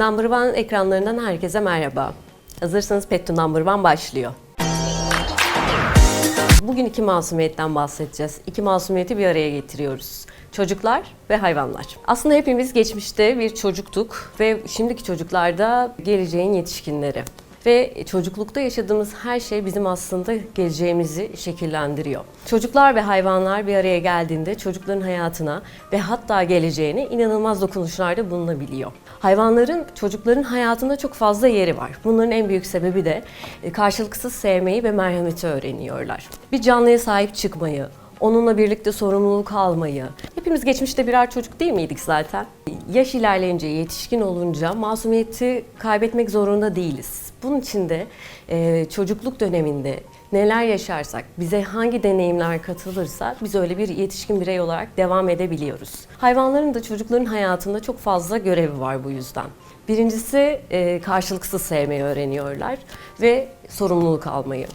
Number One ekranlarından herkese merhaba. Hazırsanız Pet to Number One başlıyor. Bugün iki masumiyetten bahsedeceğiz. İki masumiyeti bir araya getiriyoruz. Çocuklar ve hayvanlar. Aslında hepimiz geçmişte bir çocuktuk ve şimdiki çocuklar da geleceğin yetişkinleri. Ve çocuklukta yaşadığımız her şey bizim aslında geleceğimizi şekillendiriyor. Çocuklar ve hayvanlar bir araya geldiğinde çocukların hayatına ve hatta geleceğine inanılmaz dokunuşlarda bulunabiliyor. Hayvanların çocukların hayatında çok fazla yeri var. Bunların en büyük sebebi de e, karşılıksız sevmeyi ve merhameti öğreniyorlar. Bir canlıya sahip çıkmayı, onunla birlikte sorumluluk almayı. Hepimiz geçmişte birer çocuk değil miydik zaten? Yaş ilerleyince, yetişkin olunca masumiyeti kaybetmek zorunda değiliz. Bunun için de e, çocukluk döneminde neler yaşarsak, bize hangi deneyimler katılırsa biz öyle bir yetişkin birey olarak devam edebiliyoruz. Hayvanların da çocukların hayatında çok fazla görevi var bu yüzden. Birincisi e, karşılıksız sevmeyi öğreniyorlar ve sorumluluk almayı.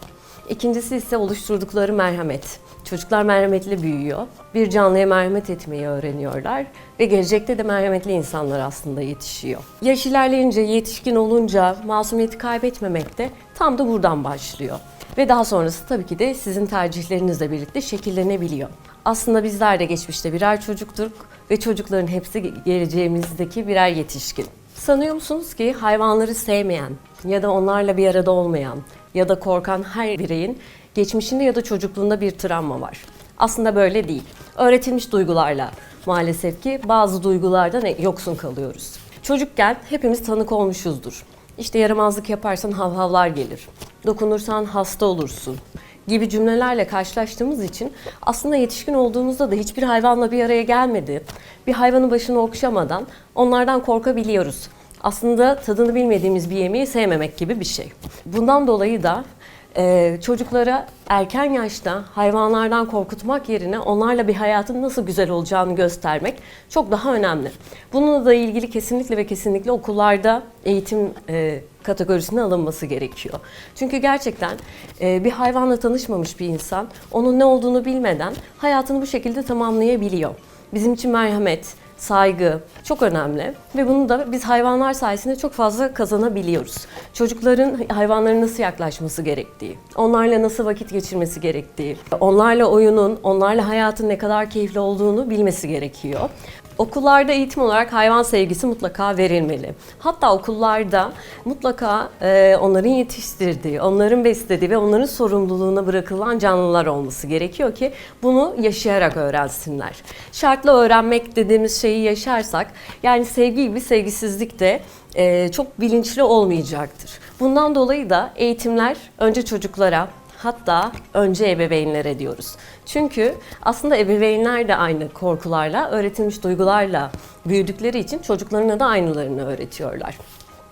İkincisi ise oluşturdukları merhamet. Çocuklar merhametli büyüyor. Bir canlıya merhamet etmeyi öğreniyorlar ve gelecekte de merhametli insanlar aslında yetişiyor. Yaş ilerleyince, yetişkin olunca masumiyeti kaybetmemek de tam da buradan başlıyor. Ve daha sonrası tabii ki de sizin tercihlerinizle birlikte şekillenebiliyor. Aslında bizler de geçmişte birer çocuktuk ve çocukların hepsi geleceğimizdeki birer yetişkin. Sanıyor musunuz ki hayvanları sevmeyen ya da onlarla bir arada olmayan ya da korkan her bireyin geçmişinde ya da çocukluğunda bir travma var. Aslında böyle değil. Öğretilmiş duygularla maalesef ki bazı duygulardan yoksun kalıyoruz. Çocukken hepimiz tanık olmuşuzdur. İşte yaramazlık yaparsan havhavlar gelir. Dokunursan hasta olursun gibi cümlelerle karşılaştığımız için aslında yetişkin olduğumuzda da hiçbir hayvanla bir araya gelmedi. Bir hayvanın başını okşamadan onlardan korkabiliyoruz. Aslında tadını bilmediğimiz bir yemeği sevmemek gibi bir şey. Bundan dolayı da e, çocuklara erken yaşta hayvanlardan korkutmak yerine onlarla bir hayatın nasıl güzel olacağını göstermek çok daha önemli. Bununla da ilgili kesinlikle ve kesinlikle okullarda eğitim e, kategorisine alınması gerekiyor. Çünkü gerçekten e, bir hayvanla tanışmamış bir insan onun ne olduğunu bilmeden hayatını bu şekilde tamamlayabiliyor. Bizim için merhamet, saygı çok önemli ve bunu da biz hayvanlar sayesinde çok fazla kazanabiliyoruz. Çocukların hayvanlara nasıl yaklaşması gerektiği, onlarla nasıl vakit geçirmesi gerektiği, onlarla oyunun, onlarla hayatın ne kadar keyifli olduğunu bilmesi gerekiyor. Okullarda eğitim olarak hayvan sevgisi mutlaka verilmeli. Hatta okullarda mutlaka e, onların yetiştirdiği, onların beslediği ve onların sorumluluğuna bırakılan canlılar olması gerekiyor ki bunu yaşayarak öğrensinler. Şartlı öğrenmek dediğimiz şeyi yaşarsak, yani sevgi gibi sevgisizlik de e, çok bilinçli olmayacaktır. Bundan dolayı da eğitimler önce çocuklara, Hatta önce ebeveynlere diyoruz. Çünkü aslında ebeveynler de aynı korkularla, öğretilmiş duygularla büyüdükleri için çocuklarına da aynılarını öğretiyorlar.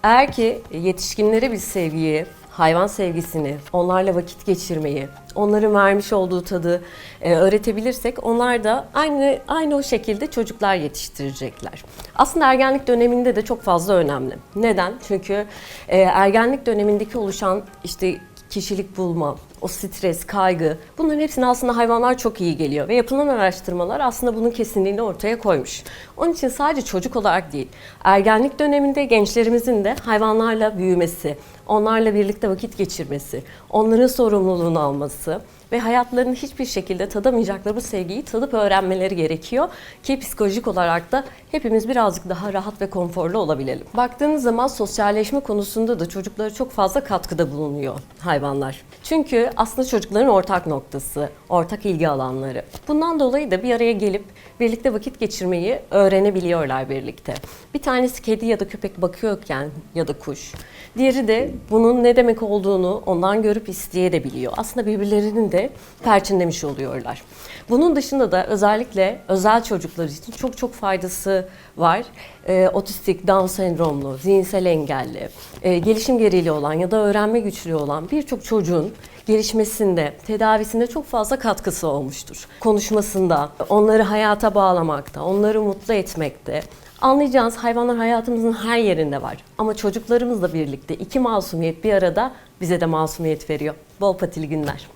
Eğer ki yetişkinlere bir sevgiyi, hayvan sevgisini, onlarla vakit geçirmeyi, onların vermiş olduğu tadı e, öğretebilirsek onlar da aynı aynı o şekilde çocuklar yetiştirecekler. Aslında ergenlik döneminde de çok fazla önemli. Neden? Çünkü e, ergenlik dönemindeki oluşan işte kişilik bulma, o stres, kaygı bunların hepsine aslında hayvanlar çok iyi geliyor ve yapılan araştırmalar aslında bunun kesinliğini ortaya koymuş. Onun için sadece çocuk olarak değil, ergenlik döneminde gençlerimizin de hayvanlarla büyümesi, onlarla birlikte vakit geçirmesi, onların sorumluluğunu alması ve hayatlarını hiçbir şekilde tadamayacakları bu sevgiyi tadıp öğrenmeleri gerekiyor ki psikolojik olarak da hepimiz birazcık daha rahat ve konforlu olabilelim. Baktığınız zaman sosyalleşme konusunda da çocuklara çok fazla katkıda bulunuyor hayvanlar. Çünkü aslında çocukların ortak noktası, ortak ilgi alanları. Bundan dolayı da bir araya gelip birlikte vakit geçirmeyi öğrenebiliyorlar birlikte. Bir tanesi kedi ya da köpek bakıyorken ya da kuş. Diğeri de bunun ne demek olduğunu ondan görüp isteyebiliyor. Aslında birbirlerinin de perçinlemiş oluyorlar. Bunun dışında da özellikle özel çocuklar için çok çok faydası var. E, otistik, Down sendromlu, zihinsel engelli, e, gelişim geriliği olan ya da öğrenme güçlüğü olan birçok çocuğun gelişmesinde, tedavisinde çok fazla katkısı olmuştur. Konuşmasında, onları hayata bağlamakta, onları mutlu etmekte, Anlayacağınız hayvanlar hayatımızın her yerinde var. Ama çocuklarımızla birlikte iki masumiyet bir arada bize de masumiyet veriyor. Bol patili günler.